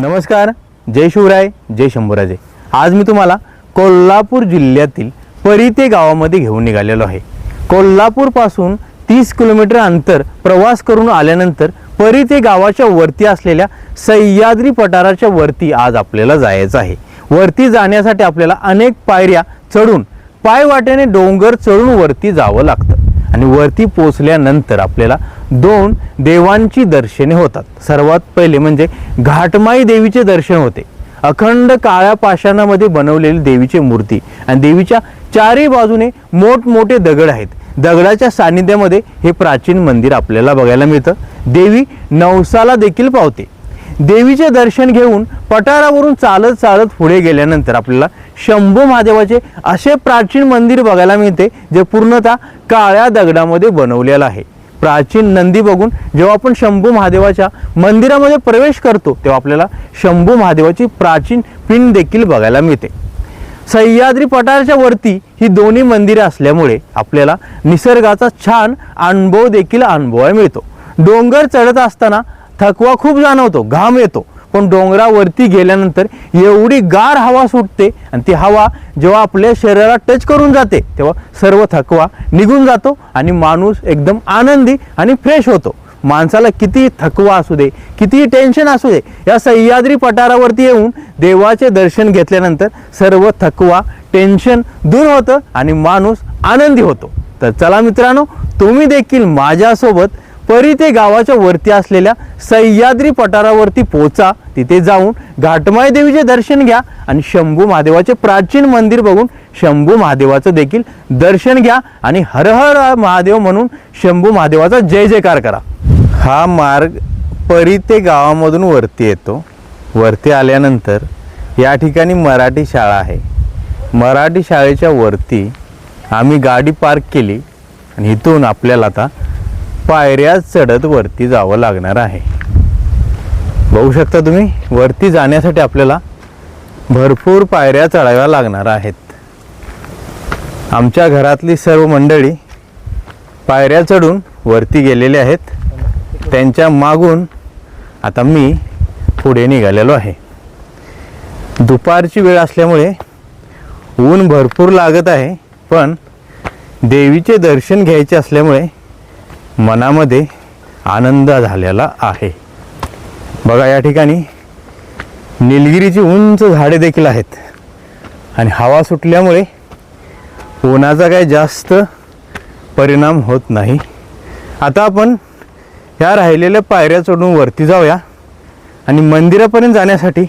नमस्कार जय शिवराय जय शंभूराजे. आज मी तुम्हाला कोल्हापूर जिल्ह्यातील परिते गावामध्ये घेऊन निघालेलो आहे. कोल्हापूरपासून तीस किलोमीटर अंतर प्रवास करून आल्यानंतर परिते गावाच्या वरती असलेल्या सह्याद्री पठाराच्या वरती आज आपल्याला जायचं आहे. वरती जाण्यासाठी आपल्याला अनेक पायऱ्या चढून पायवाट्याने डोंगर चढून वरती जावं लागतं. आणि वरती पोचल्यानंतर आपल्याला दोन देवांची दर्शने होतात. सर्वात पहिले म्हणजे घाटमाई देवीचे दर्शन होते. अखंड काळ्या पाषाणामध्ये बनवलेली देवीची मूर्ती आणि देवीच्या चारही बाजूने मोठमोठे दगड आहेत. दगडाच्या सानिध्यामध्ये हे प्राचीन मंदिर आपल्याला बघायला मिळतं. देवी नवसाला देखील पावते. देवीचे दर्शन घेऊन पठारावरून चालत चालत पुढे गेल्यानंतर आपल्याला शंभू महादेवाचे असे प्राचीन मंदिर बघायला मिळते जे पूर्णतः काळ्या दगडामध्ये बनवलेलं आहे. प्राचीन नंदी बघून जेव्हा आपण शंभू महादेवाच्या मंदिरामध्ये प्रवेश करतो तेव्हा आपल्याला शंभू महादेवाची प्राचीन पिंड देखील बघायला मिळते. सह्याद्री पठाराच्या वरती ही दोन्ही मंदिरे असल्यामुळे आपल्याला निसर्गाचा छान अनुभव देखील अनुभवायला मिळतो. डोंगर चढत असताना थकवा खूप जाणवतो घाम येतो. पण डोंगरावरती गेल्यानंतर एवढी गार हवा सुटते आणि ती हवा जेव्हा आपल्या शरीराला टच करून जाते तेव्हा सर्व थकवा निघून जातो आणि माणूस एकदम आनंदी आणि फ्रेश होतो. माणसाला किती थकवा असू दे किती टेन्शन असू दे या सह्याद्री पठारावरती येऊन देवाचे दर्शन घेतल्यानंतर सर्व थकवा टेन्शन दूर होतं आणि माणूस आनंदी होतो. तर चला मित्रांनो तुम्ही देखील माझ्यासोबत परी ते गावाच्या वरती असलेल्या सह्याद्री पठारावरती पोचा. तिथे जाऊन घाटमाई देवीचे दर्शन घ्या आणि शंभू महादेवाचे प्राचीन मंदिर बघून शंभू महादेवाचं देखील दर्शन घ्या आणि हर हर महादेव म्हणून शंभू महादेवाचा जय जयकार करा. हा मार्ग परी ते गावामधून वरती येतो. वरती आल्यानंतर या ठिकाणी मराठी शाळा आहे. मराठी शाळेच्या वरती आम्ही गाडी पार्क केली आणि इथून आपल्याला आता पायऱ्या चढत वरती जावं लागणार आहे. बघू शकता तुम्ही वरती जाण्यासाठी आपल्याला भरपूर पायऱ्या चढाव्या लागणार आहेत. आमच्या घरातली सर्व मंडळी पायऱ्या चढून वरती गेलेले आहेत. त्यांच्या मागून आता मी पुढे निघालेलो आहे. दुपारची वेळ असल्यामुळे ऊन भरपूर लागत आहे पण देवीचे दर्शन घ्यायचे असल्यामुळे मनामध्ये आनंद झालेला आहे. बघा या ठिकाणी निलगिरीची उंच झाडे देखील आहेत. आणि हवा सुटल्यामुळे उन्हाचा काही जास्त परिणाम होत नाही. आता आपण ह्या राहिलेल्या पायऱ्या चढून वरती जाऊया. आणि मंदिरापर्यंत जाण्यासाठी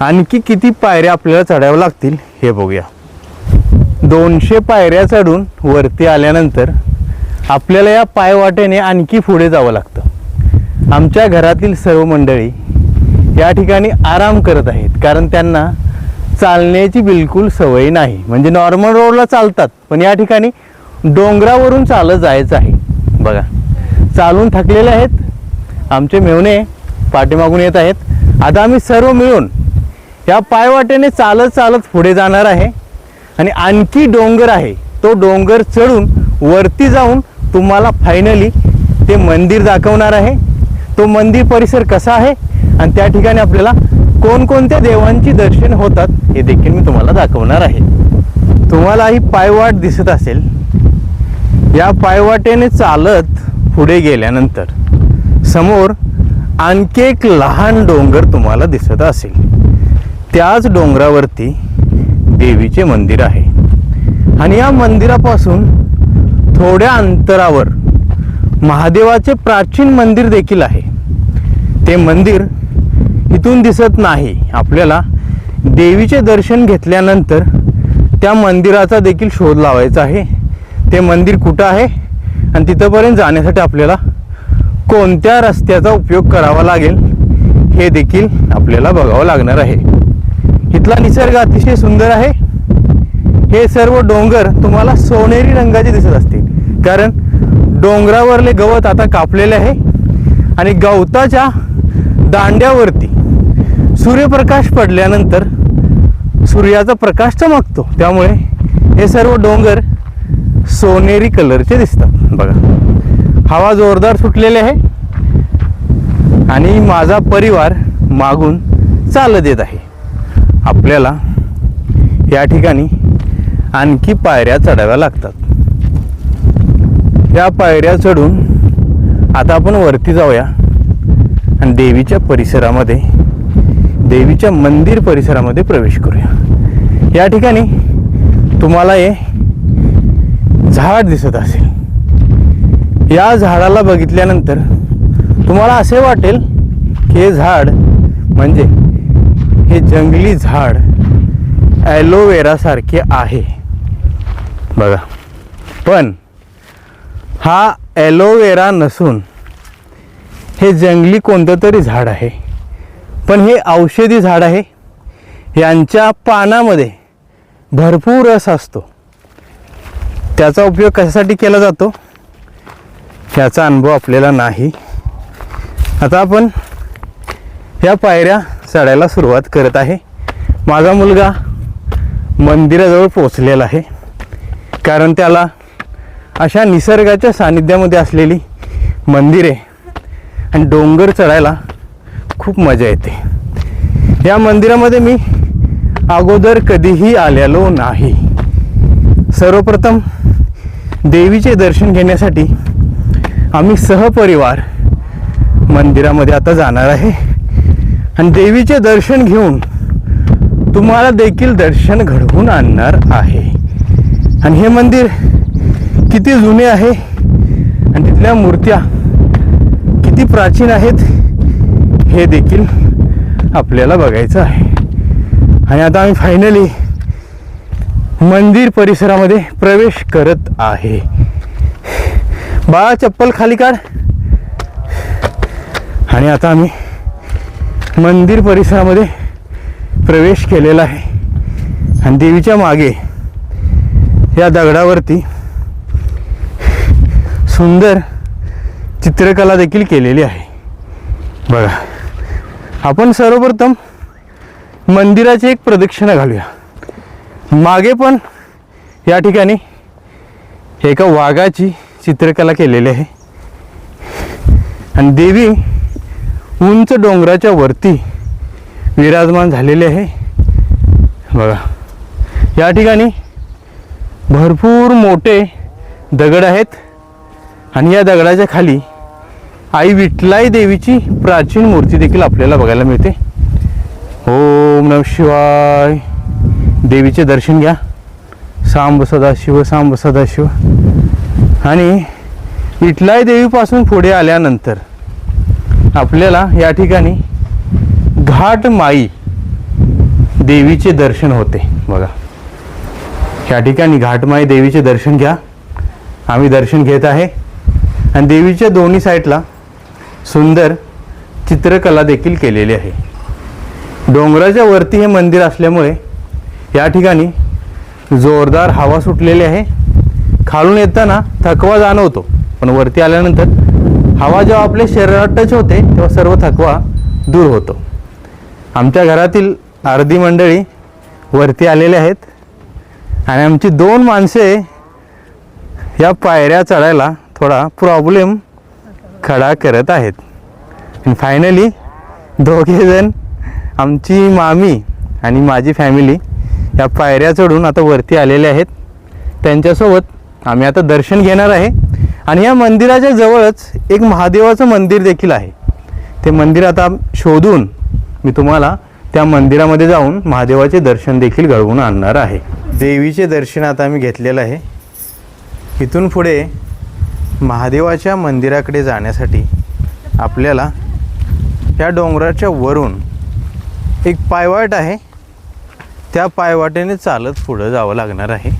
आणखी किती पायऱ्या आपल्याला चढाव्या लागतील हे बघूया. दोनशे पायऱ्या चढून वरती आल्यानंतर आपल्याला या पायवाटेने आणखी पुढे जावं लागतं. आमच्या घरातील सर्व मंडळी या ठिकाणी आराम करत आहेत कारण त्यांना चालण्याची बिलकुल सवय नाही. म्हणजे नॉर्मल रोडला चालतात पण या ठिकाणी डोंगरावरून चालत जायचं आहे. बघा चालून थकलेले आहेत आमचे मेवणे पाठीमागून येत आहेत. आता आम्ही सर्व मिळून या पायवाटेने चालत चालत पुढे जाणार आहे. आणि आणखी डोंगर आहे तो डोंगर चढून वरती जाऊन तुम्हाला फायनली ते मंदिर दाखवणार आहे. तो मंदिर परिसर कसा आहे? आणि त्या ठिकाणी आपल्याला कोणकोणत्या देवांची दर्शन होतात हे देखील मी तुम्हाला दाखवणार आहे. तुम्हाला ही पायवाट दिसत असेल. या पायवाटेने चालत पुढे गेल्यानंतर समोर आणखी एक लहान डोंगर तुम्हाला दिसत असेल. त्याच डोंगरावरती देवीचे मंदिर आहे. आणि या मंदिरापासून थोड्या अंतरावर महादेवाचे प्राचीन मंदिर देखील आहे. ते मंदिर इथून दिसत नाही. आपल्याला देवीचे दर्शन घेतल्यानंतर त्या मंदिराचा देखील शोध लावायचा आहे. ते मंदिर कुठं आहे आणि तिथंपर्यंत जाण्यासाठी आपल्याला कोणत्या रस्त्याचा उपयोग करावा लागेल हे देखील आपल्याला बघावं लागणार आहे. इथला निसर्ग अतिशय सुंदर आहे. हे सर्व डोंगर तुम्हाला सोनेरी रंगाचे दिसत असतील. कारण डोंगरावरले गवत आता कापलेले आहे आणि गवताच्या दांड्यावरती सूर्यप्रकाश पडल्यानंतर सूर्याचा प्रकाश चमकतो. त्यामुळे हे सर्व डोंगर सोनेरी कलरचे दिसतात. बघा हवा जोरदार सुटलेली आहे आणि माझा परिवार मागून चालत येत आहे. आपल्याला या ठिकाणी आणखी पायऱ्या चढाव्या लागतात. या पायऱ्या चढून आता आपण वरती जाऊया. आणि देवीच्या परिसरामध्ये देवीच्या मंदिर परिसरामध्ये प्रवेश करूया. या ठिकाणी तुम्हाला हे झाड दिसत असेल. या झाडाला बघितल्यानंतर तुम्हाला असे वाटेल की हे झाड म्हणजे हे जंगली झाड ॲलोवेरासारखे आहे. बघा. पण हा ॲलोवेरा नसून हे जंगली कोणतं तरी झाड आहे. पण हे औषधी झाड आहे. यांच्या पानामध्ये भरपूर रस असतो. त्याचा उपयोग कशासाठी केला जातो? याचा अनुभव आपल्याला नाही. आता आपण या पायऱ्या चढायला सुरुवात करत आहे. माझा मुलगा मंदिराजवळ पोचलेला आहे. कारण त्याला अशा निसर्गाच्या सानिध्यामध्ये असलेली मंदिरे आणि डोंगर चढायला खूप मजा येते. या मंदिरामध्ये मी अगोदर कधीही आलेलो नाही. सर्वप्रथम देवीचे दर्शन घेण्यासाठी आम्ही सहपरिवार मंदिरामध्ये आता जाणार आहे. आणि देवीचे दर्शन घेऊन तुम्हाला देखील दर्शन घडवून आणणार आहे. आणि हे मंदिर किती जुने आहे आणि तिथल्या मूर्त्या किती प्राचीन आहेत हे देखील आपल्याला बघायचं आहे. आणि आता आम्ही फायनली मंदिर परिसरामध्ये प्रवेश करत आहे. बाळा चप्पल खाली काढ. आणि आता आम्ही मंदिर परिसरामध्ये प्रवेश केलेला आहे. आणि देवीच्या मागे या दगडावरती सुंदर चित्रकला देखील केलेली आहे. बघा आपण सर्वप्रथम मंदिराची एक प्रदक्षिणा घालूया. मागे पण या ठिकाणी एका वाघाची चित्रकला केलेली आहे. आणि देवी उंच डोंगराच्या वरती विराजमान झालेली आहे. बघा या ठिकाणी भरपूर मोठे दगड आहेत. आणि या दगडाच्या खाली आई विठलाई देवीची प्राचीन मूर्ती देखील आपल्याला बघायला मिळते. ओम नम शिवाय. देवीचे दर्शन घ्या. सांब सदाशिव सांब सदाशिव आणि विठलाई देवीपासून पुढे आल्यानंतर आपल्याला या ठिकाणी घाट माई देवीचे दर्शन होते. बघा. या ठिकाणी घाटमाई देवीचे दर्शन घ्या. आम्ही दर्शन घेत आहे. आणि देवीच्या दोन्ही साईडला सुंदर चित्रकला देखील केलेली आहे. डोंगराच्या वरती हे मंदिर असल्यामुळे या ठिकाणी जोरदार हवा सुटलेली आहे. खालून येताना थकवा जाणवतो. पण वरती आल्यानंतर हवा जेव्हा आपल्या शरीरात टच होते तेव्हा सर्व थकवा दूर होतो. आमच्या घरातील अर्धी मंडळी वरती आलेले आहेत. आणि आमची दोन माणसे या पायऱ्या चढायला थोडा प्रॉब्लेम खडा करत आहेत. फायनली दोघेजण आमची मामी आणि माझी फॅमिली या पायऱ्या चढून आता वरती आलेले आहेत. त्यांच्यासोबत आम्ही आता दर्शन घेणार आहे. आणि या मंदिराच्या जवळच एक महादेवाचं मंदिर देखील आहे. ते मंदिर आता शोधून मी तुम्हाला त्या मंदिरामध्ये जाऊन महादेवाचे दर्शन देखील घडवून आणणार आहे. देवीचे दर्शन आता आम्ही घेतलेलं आहे. इथून पुढे महादेवाच्या मंदिराकडे जाण्यासाठी आपल्याला या डोंगराच्या वरून एक पायवाट आहे. त्या पायवाटेने चालत पुढं जावं लागणार आहे.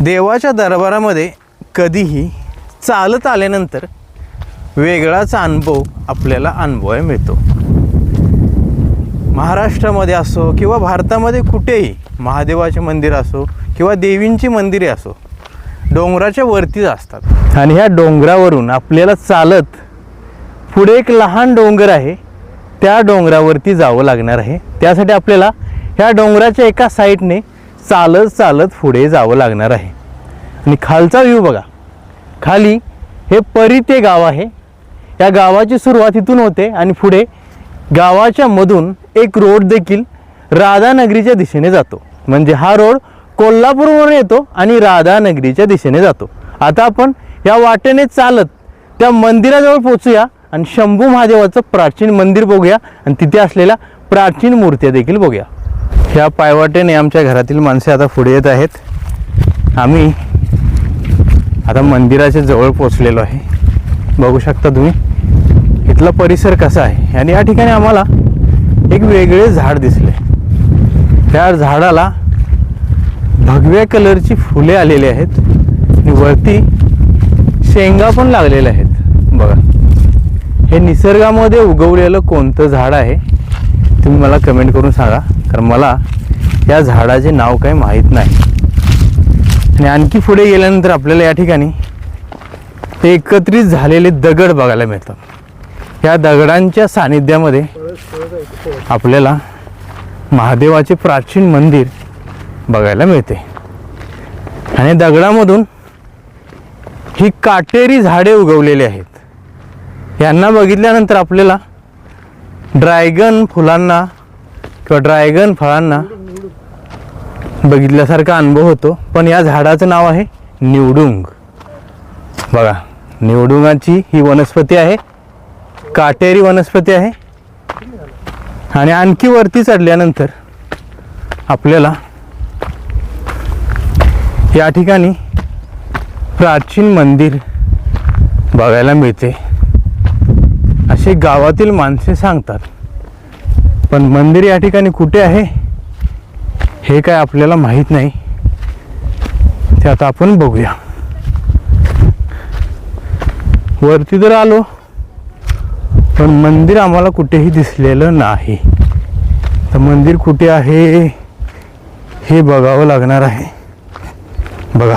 देवाच्या दरबारामध्ये कधीही चालत आल्यानंतर वेगळाच अनुभव आपल्याला अनुभवायला मिळतो. महाराष्ट्रामध्ये असो किंवा भारतामध्ये कुठेही महादेवाचे मंदिर असो किंवा देवींची मंदिरे असो डोंगराच्या वरतीच असतात. आणि ह्या डोंगरावरून आपल्याला चालत पुढे एक लहान डोंगर आहे त्या डोंगरावरती जावं लागणार आहे. त्यासाठी आपल्याला ह्या डोंगराच्या एका साईडने चालत चालत पुढे जावं लागणार आहे. आणि खालचा व्ह्यू बघा. खाली हे परी ते गाव आहे. या गावाची सुरुवात इथून होते आणि पुढे गावाच्या मधून एक रोड देखील राधानगरीच्या दिशेने जातो. म्हणजे हा रोड कोल्हापूरवरून येतो आणि राधानगरीच्या दिशेने जातो. आता आपण या वाटेने चालत त्या मंदिराजवळ पोचूया आणि शंभू महादेवाचं प्राचीन मंदिर बघूया आणि तिथे असलेल्या प्राचीन मूर्त्या देखील बघूया. ह्या पायवाटेने आमच्या घरातील माणसे आता पुढे येत आहेत. आम्ही आता मंदिराच्या जवळ पोचलेलो आहे. बघू शकता तुम्ही? इथला परिसर कसा आहे? आणि या ठिकाणी आम्हाला एक वेगळे झाड दिसले. त्या झाडाला भगव्या कलरची फुले आलेली आहेत. आणि वरती शेंगा पण लागलेल्या आहेत. बघा. हे निसर्गामध्ये उगवलेलं कोणतं झाड आहे? तुम्ही मला कमेंट करून सांगा. कारण मला या झाडाचे नाव काही माहीत नाही. आणि आणखी पुढे गेल्यानंतर आपल्याला या ठिकाणी ते एकत्रित झालेले दगड बघायला मिळतात. या दगडांच्या सानिध्यामध्ये आपल्याला महादेवाचे प्राचीन मंदिर बघायला मिळते. आणि दगडामधून ही काटेरी झाडे उगवलेली आहेत. यांना बघितल्यानंतर आपल्याला ड्रॅगन फुलांना किंवा ड्रॅगन फळांना बघितल्यासारखा अनुभव होतो. पण या झाडाचं नाव आहे निवडुंग. बघा निवडुंगाची ही वनस्पती आहे. काटेरी वनस्पती आहे. आणि आणखी वरती चढल्यानंतर आपल्याला या ठिकाणी प्राचीन मंदिर बघायला मिळते. असे गावातील माणसे सांगतात. पण मंदिर या ठिकाणी कुठे आहे हे काय आपल्याला माहीत नाही. ते आता आपण बघूया. वरती तर आलो पण मंदिर आम्हाला कुठेही दिसलेलं नाही. तर मंदिर कुठे आहे हे बघावं लागणार आहे. बघा.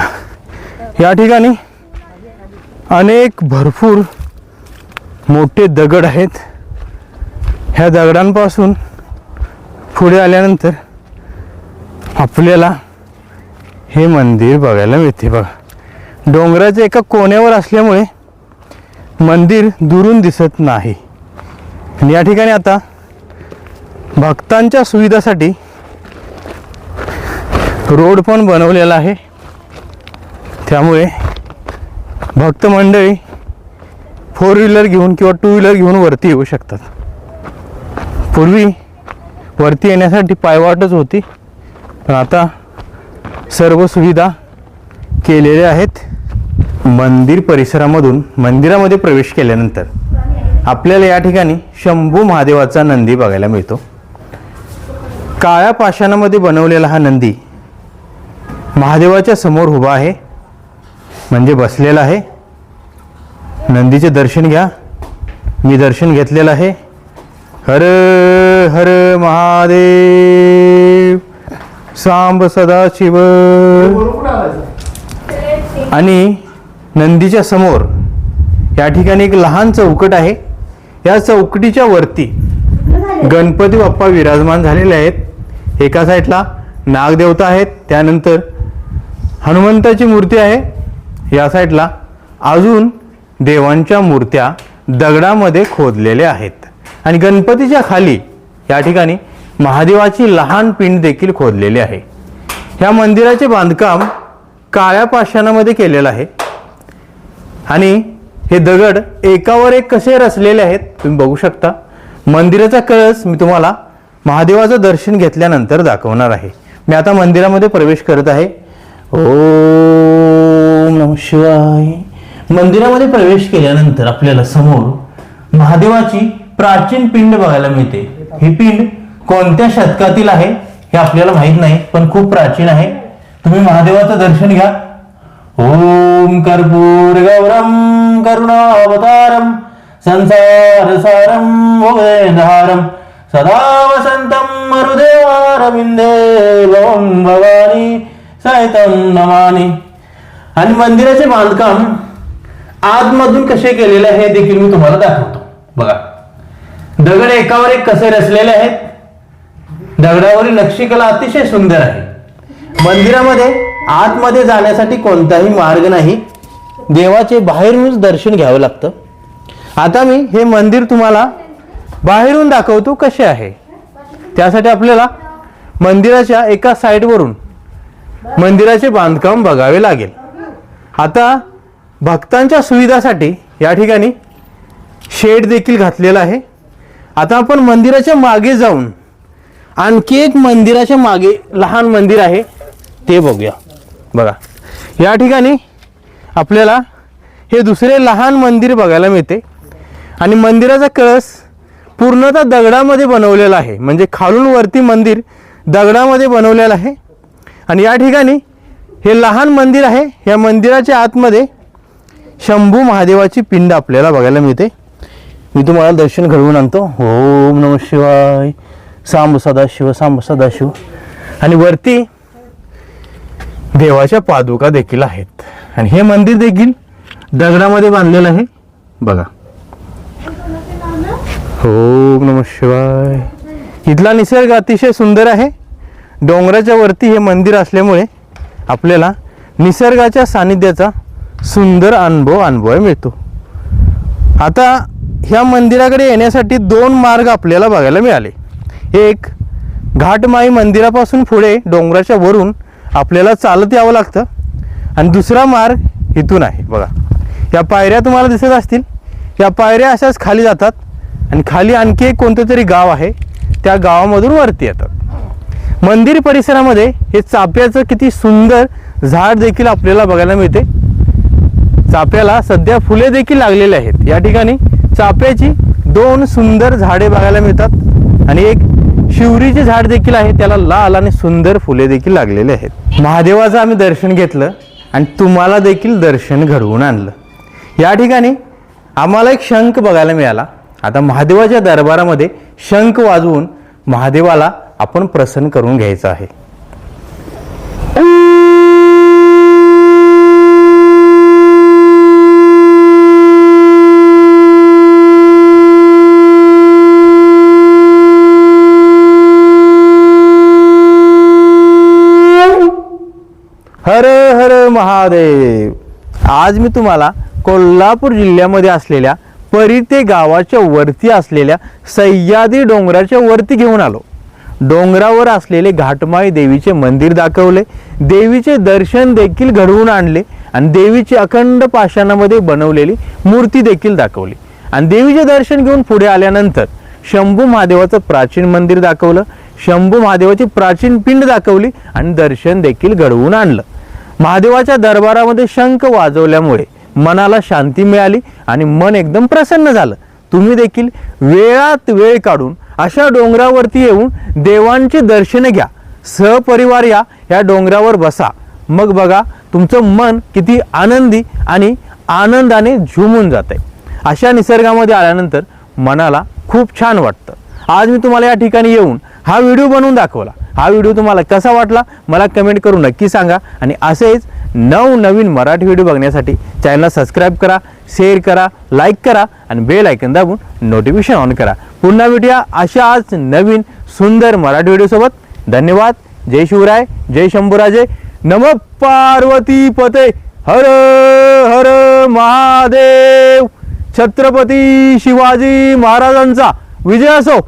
या ठिकाणी अनेक भरपूर मोठे दगड आहेत. ह्या दगडांपासून पुढे आल्यानंतर आपल्याला हे मंदिर बघायला मिळते बघा. डोंगराच्या एका कोण्यावर असल्यामुळे मंदिर दुरून दिसत नाही. आणि या ठिकाणी आता भक्तांच्या सुविधासाठी रोड पण बनवलेला आहे. त्यामुळे भक्त मंडळी फोर व्हीलर घेऊन किंवा टू व्हीलर घेऊन वरती येऊ शकतात. पूर्वी वरती येण्यासाठी पायवाटच होती. पण आता सर्व सुविधा केलेल्या आहेत. मंदिर परिसरामधून मंदिरामध्ये प्रवेश केल्यानंतर. आपल्याला या ठिकाणी शंभू महादेवाचा नंदी बघायला मिळतो. काळ्या पाषाणामध्ये बनवलेला हा नंदी महादेवाच्या समोर उभा आहे म्हणजे बसलेला आहे. नंदीचे दर्शन घ्या. मी दर्शन घेतलेलं आहे. हर हर महादेव सांब सदाशिव. आणि नंदीच्या समोर या ठिकाणी एक लहान चौकट आहे. या चौकटीच्या वरती गणपती बाप्पा विराजमान झालेले आहेत. एका साईडला नागदेवता आहेत. त्यानंतर हनुमंताची मूर्ती आहे. या साईडला अजून देवांच्या मूर्त्या दगडामध्ये खोदलेल्या आहेत. आणि गणपतीच्या खाली या ठिकाणी महादेवाची लहान पिंड देखील खोदलेली आहे. ह्या मंदिराचे बांधकाम काळ्या पाषाणामध्ये केलेलं आहे. आणि हे दगड एकावर एक कसे रचलेले आहेत तुम्ही बघू शकता. मंदिराचा कळस मी तुम्हाला महादेवाचं दर्शन घेतल्यानंतर दाखवणार आहे. मी आता मंदिरामध्ये प्रवेश करत आहे. ओम नम शिवाय. मंदिरामध्ये प्रवेश केल्यानंतर आपल्याला समोर महादेवाची प्राचीन पिंड बघायला मिळते. ही पिंड कोणत्या शतकातील आहे हे आपल्याला माहीत नाही पण खूप प्राचीन आहे. तुम्ही महादेवाचं दर्शन घ्या. ओम कर्पूर गौरम करुणावतारम संसार सारम भोगेंधारम सदा वसंतम मरुदेवारविंदे ओम भवानी सहितम नमानी आणि मंदिराचे बांधकाम आतमधून कसे केलेले आहे हे देखील मी तुम्हाला दाखवतो. बघा. दगड एकावर एक कसे रचलेले आहेत? दगडावरील नक्षीकला अतिशय सुंदर आहे. मंदिरामध्ये आतमध्ये जाण्यासाठी कोणताही मार्ग नाही. देवाचे बाहेरूनच दर्शन घ्यावं लागतं. आता मी हे मंदिर तुम्हाला बाहेरून दाखवतो कसे आहे. त्यासाठी आपल्याला मंदिराच्या एका साईडवरून मंदिराचे बांधकाम बघावे लागेल. आता भक्तांच्या सुविधासाठी या ठिकाणी शेड देखील घातलेला आहे. आता आपण मंदिराच्या मागे जाऊन आणखी एक मंदिराच्या मागे लहान मंदिर आहे ते बघूया. बघा. या ठिकाणी आपल्याला हे दुसरे लहान मंदिर बघायला मिळते. आणि मंदिराचा कळस पूर्णतः दगडामध्ये बनवलेला आहे. म्हणजे खालून वरती मंदिर दगडामध्ये बनवलेलं आहे. आणि या ठिकाणी हे लहान मंदिर आहे. या मंदिराच्या आतमध्ये शंभू महादेवाची पिंड आपल्याला बघायला मिळते. मी तुम्हाला दर्शन घडवून आणतो. ओम नम शिवाय. सांब सदाशिव सांब सदाशिव. आणि वरती देवाच्या पादुका देखील आहेत. आणि हे मंदिर देखील दगडामध्ये बांधलेलं आहे. बघा. हो नम शिवाय. इथला निसर्ग अतिशय सुंदर आहे. डोंगराच्या वरती हे मंदिर असल्यामुळे आपल्याला निसर्गाच्या सानिध्याचा सुंदर अनुभव अनुभव मिळतो. आता ह्या मंदिराकडे येण्यासाठी दोन मार्ग आपल्याला बघायला मिळाले. एक घाटमाई मंदिरापासून पुढे डोंगराच्या वरून आपल्याला चालत यावं लागतं. आणि दुसरा मार्ग इथून आहे. बघा. या पायऱ्या तुम्हाला दिसत असतील. या पायऱ्या अशाच खाली जातात. आणि खाली आणखी एक कोणतं तरी गाव आहे. त्या गावामधून वरती येतात. मंदिर परिसरामध्ये हे चाप्याचं किती सुंदर झाड देखील आपल्याला बघायला मिळते. चाप्याला सध्या फुले देखील लागलेले आहेत. या ठिकाणी चाप्याची दोन सुंदर झाडे बघायला मिळतात. आणि एक शिवरीचे झाड देखील आहे त्याला लाल आणि सुंदर फुले देखील लागलेले आहेत. महादेवाचं आम्ही दर्शन घेतलं आणि तुम्हाला देखील दर्शन घडवून आणलं. या ठिकाणी आम्हाला एक शंख बघायला मिळाला. आता महादेवाच्या दरबारामध्ये शंख वाजवून महादेवाला आपण प्रसन्न करून घ्यायचं आहे. हर हर महादेव. आज मी तुम्हाला कोल्हापूर जिल्ह्यामध्ये असलेल्या परिते गावाच्या वरती असलेल्या सह्यादी डोंगराच्या वरती घेऊन आलो. डोंगरावर असलेले घाटमाई देवीचे मंदिर दाखवले देवीचे दर्शन देखील घडवून आणले आणि देवीची अखंड पाषाणामध्ये बनवलेली मूर्ती देखील दाखवली. आणि देवीचे दर्शन घेऊन पुढे आल्यानंतर शंभू महादेवाचं प्राचीन मंदिर दाखवलं शंभू महादेवाची प्राचीन पिंड दाखवली आणि दर्शन देखील घडवून आणलं. महादेवाच्या दरबारामध्ये शंख वाजवल्यामुळे मनाला शांती मिळाली आणि मन एकदम प्रसन्न झालं. तुम्ही देखील वेळात वेळ काढून अशा डोंगरावरती येऊन देवांची दर्शनं घ्या. सहपरिवार या या डोंगरावर बसा. मग बघा तुमचं मन किती आनंदी आणि आनंदाने झुमून जात आहे अशा निसर्गामध्ये आल्यानंतर मनाला खूप छान वाटतं. आज मी तुम्हाला या ठिकाणी येऊन हा व्हिडिओ बनवून दाखवला. हा व्हिडिओ तुम्हाला कसा वाटला मला कमेंट करून नक्की सांगा. आणि असेच नवनवीन मराठी व्हिडिओ बघण्यासाठी चॅनलला सबस्क्राईब करा शेअर करा लाईक करा आणि बेल ऐकन दाबून नोटिफिकेशन ऑन करा. पुन्हा भेटूया अशा आज नवीन सुंदर मराठी व्हिडिओसोबत धन्यवाद. जय शिवराय. जय शंभूराजे. नम पार्वती पते. हर हर महादेव. छत्रपती शिवाजी महाराजांचा विजय असो.